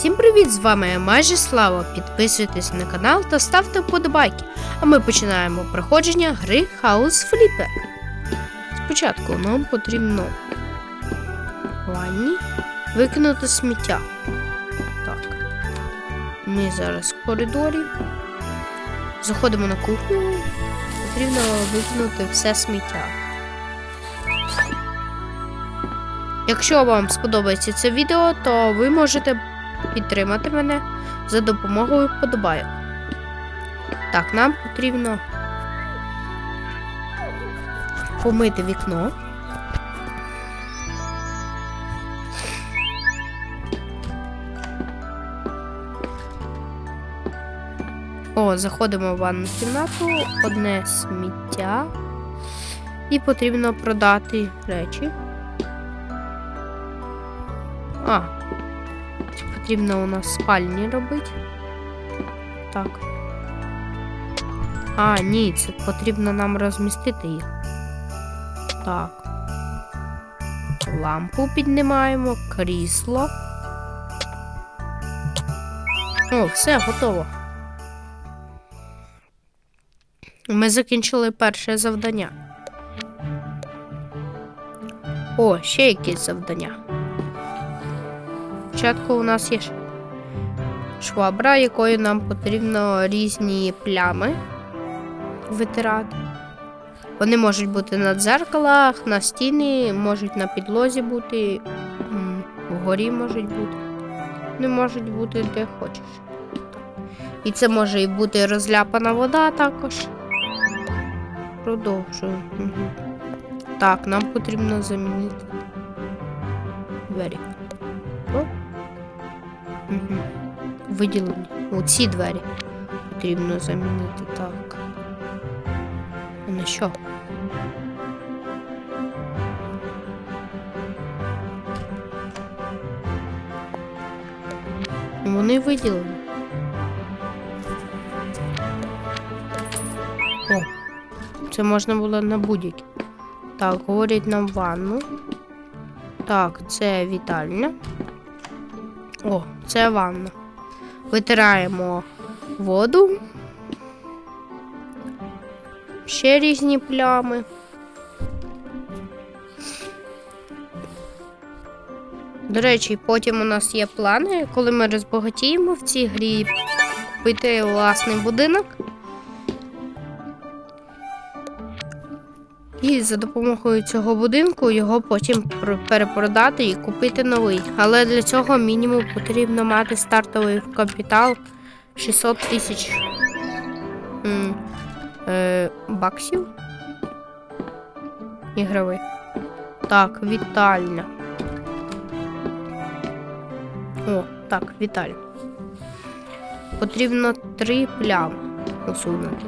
Всім привіт! З вами майже Слава. Підписуйтесь на канал та ставте вподобайки. А ми починаємо проходження гри House Flipper. Спочатку нам потрібно ванні викинути сміття. Так. Ми зараз в коридорі. Заходимо на кухню. Потрібно викинути все сміття. Якщо вам сподобається це відео, то ви можете підтримати мене за допомогою вподобайок. Так, нам потрібно помити вікно. О, заходимо в ванну кімнату, одне сміття. І потрібно продати речі. А, потрібно у нас спальні робити. Так. А, ні, це потрібно нам розмістити їх. Так. Лампу піднімаємо, крісло. О, все, готово. Ми закінчили перше завдання. О, ще якесь завдання. Спочатку у нас є швабра, якою нам потрібно різні плями витирати. Вони можуть бути на дзеркалах, на стіни, можуть на підлозі бути, вгорі можуть бути. Вони можуть бути де хочеш. І це може і бути розляпана вода також. Продовжую. Так, нам потрібно замінити двері. Угу. Виділені. Оці двері потрібно замінити. Так. А на що? Вони виділені. О, це можна було на будь-які. Так, говорять нам ванну. Так, це вітальня. О, це ванна. Витираємо воду. Ще різні плями. До речі, потім у нас є плани, коли ми розбагатіємо в цій грі купити власний будинок. І за допомогою цього будинку його потім перепродати і купити новий. Але для цього мінімум потрібно мати стартовий капітал 600 тисяч е, баксів. Ігрових. Так, вітальня. О, так, вітальня. Потрібно три плями усунути.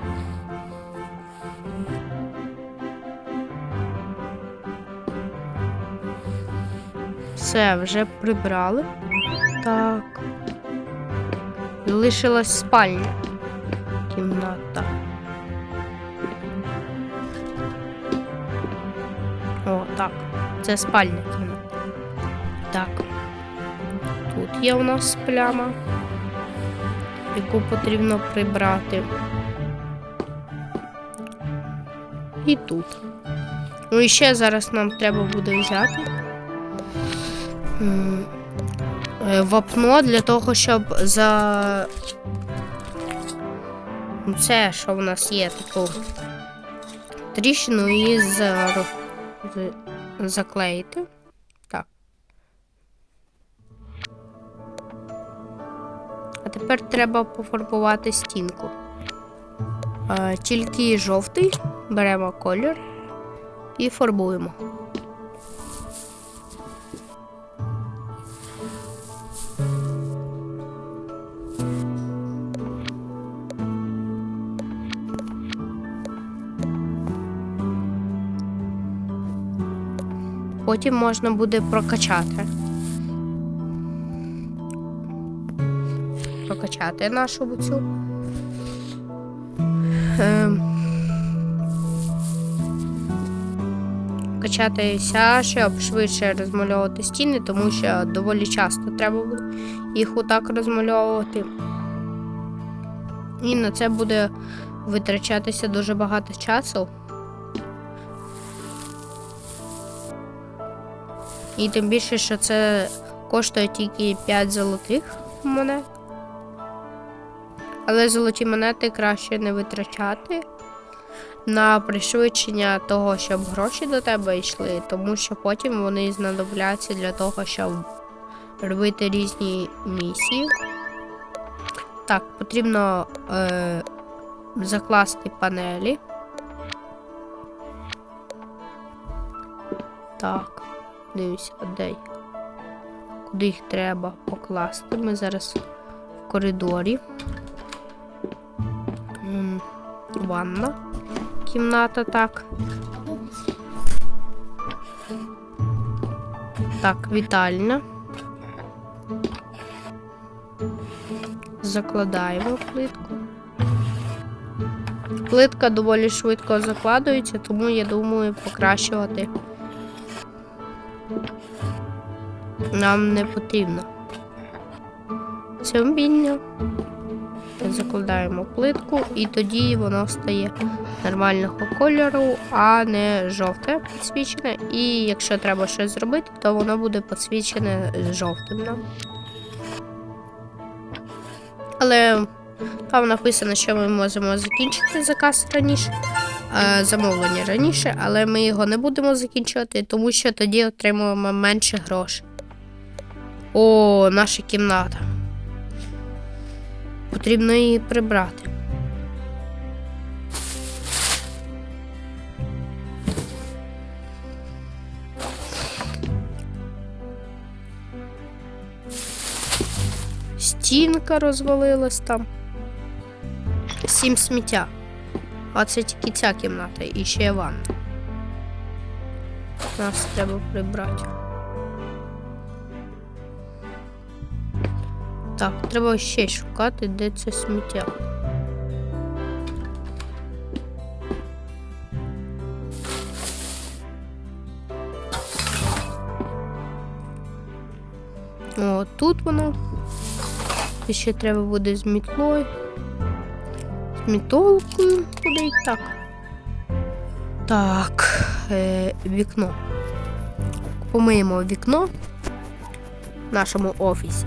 Все, вже прибрали. Так. Лишилась спальня. Кімната. О, так. Це спальня кімната. Так. Тут є у нас пляма, яку потрібно прибрати. І тут. Ну і ще зараз нам треба буде взяти вапно для того, щоб за це, що в нас є таку тріщину і за... заклеїти. Так. А тепер треба пофарбувати стінку. Е, Тільки жовтий, беремо колір і фарбуємо. Потім можна буде прокачати. Прокачати нашу цю. Ем. прокачатися, щоб швидше розмальовувати стіни, тому що доволі часто треба буде їх отак розмальовувати. І на це буде витрачатися дуже багато часу. І тим більше, що це коштує тільки 5 золотих монет. Але золоті монети краще не витрачати на пришвидшення того, щоб гроші до тебе йшли, тому що потім вони знадобляться для того, щоб робити різні місії. Так, потрібно е, закласти панелі. Так, дивіться, де? й- Куди їх треба покласти? Ми зараз в коридорі. Ванна. Кімната, так. Так, вітальня. Закладаємо плитку. Плитка доволі швидко закладується, тому я думаю покращувати нам не потрібно. Це вміння. Закладаємо плитку, і тоді воно стає нормального кольору, а не жовте підсвічене. І якщо треба щось зробити, то воно буде підсвічене жовтим. Але там написано, що ми можемо закінчити заказ раніше, е, замовлення раніше, але ми його не будемо закінчувати, тому що тоді отримуємо менше грошей. О, наша кімната. Потрібно її прибрати. Стінка розвалилась там. Сім сміття. А це тільки ця кімната і ще ванна. Нас треба прибрати. Так, треба ще шукати, де це сміття. О, тут воно. І ще треба буде з мітлою. З куди і так. Так, е, вікно. Помиємо вікно в нашому офісі.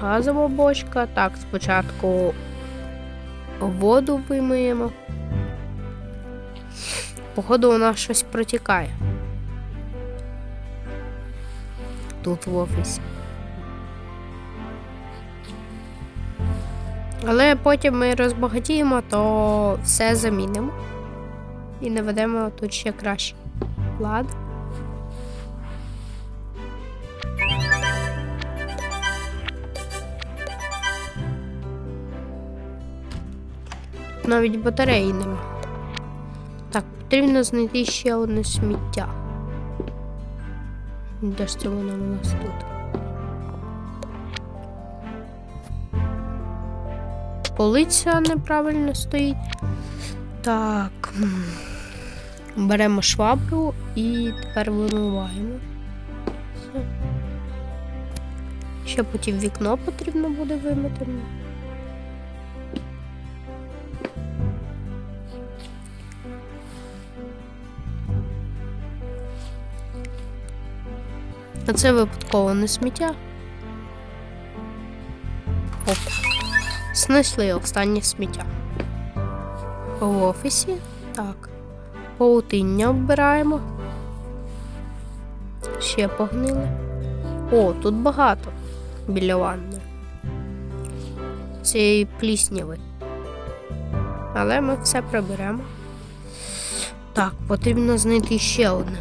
Газова бочка. Так, спочатку воду вимиємо. Походу, у нас щось протікає. Тут в офісі. Але потім ми розбагатіємо, то все замінимо. І наведемо тут ще краще. Лад. Навіть батареї нема. Так, потрібно знайти ще одне сміття. Де ж це воно у нас тут? Полиця неправильно стоїть. Так. Беремо швабру і тепер вимиваємо. Все. Ще потім вікно потрібно буде вимити. А це випадково не сміття. Оп. Снесли останнє сміття. В офісі. Так. Паутиння вбираємо. Ще погнили. О, тут багато біля ванни. Цієї плісняви. Але ми все приберемо. Так, потрібно знайти ще одне.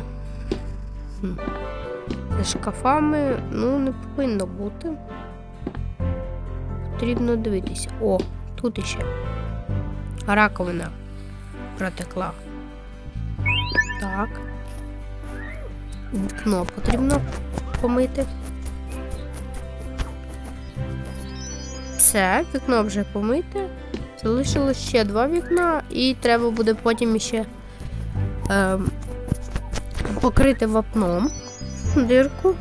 За шкафами, ну, не повинно бути. Потрібно дивитися. О, тут іще. Раковина протекла. Так. Вікно потрібно помити. Все, вікно вже помите. Залишилось ще два вікна, і треба буде потім ще ем, покрити вапном дирку.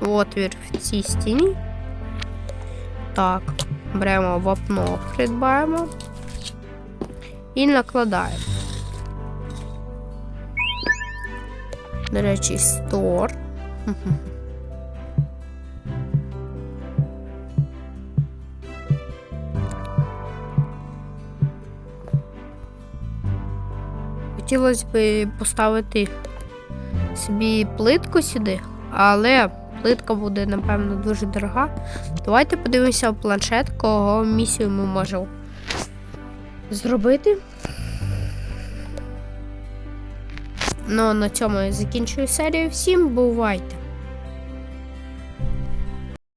Отвір в цій стіні. Так, беремо вапно, придбаємо і накладаємо. До речі, стор. Хотілося б поставити собі плитку сюди, але плитка буде, напевно, дуже дорога. Давайте подивимося в планшет, кого місію ми можемо зробити. Ну, на цьому я закінчую серію. Всім бувайте!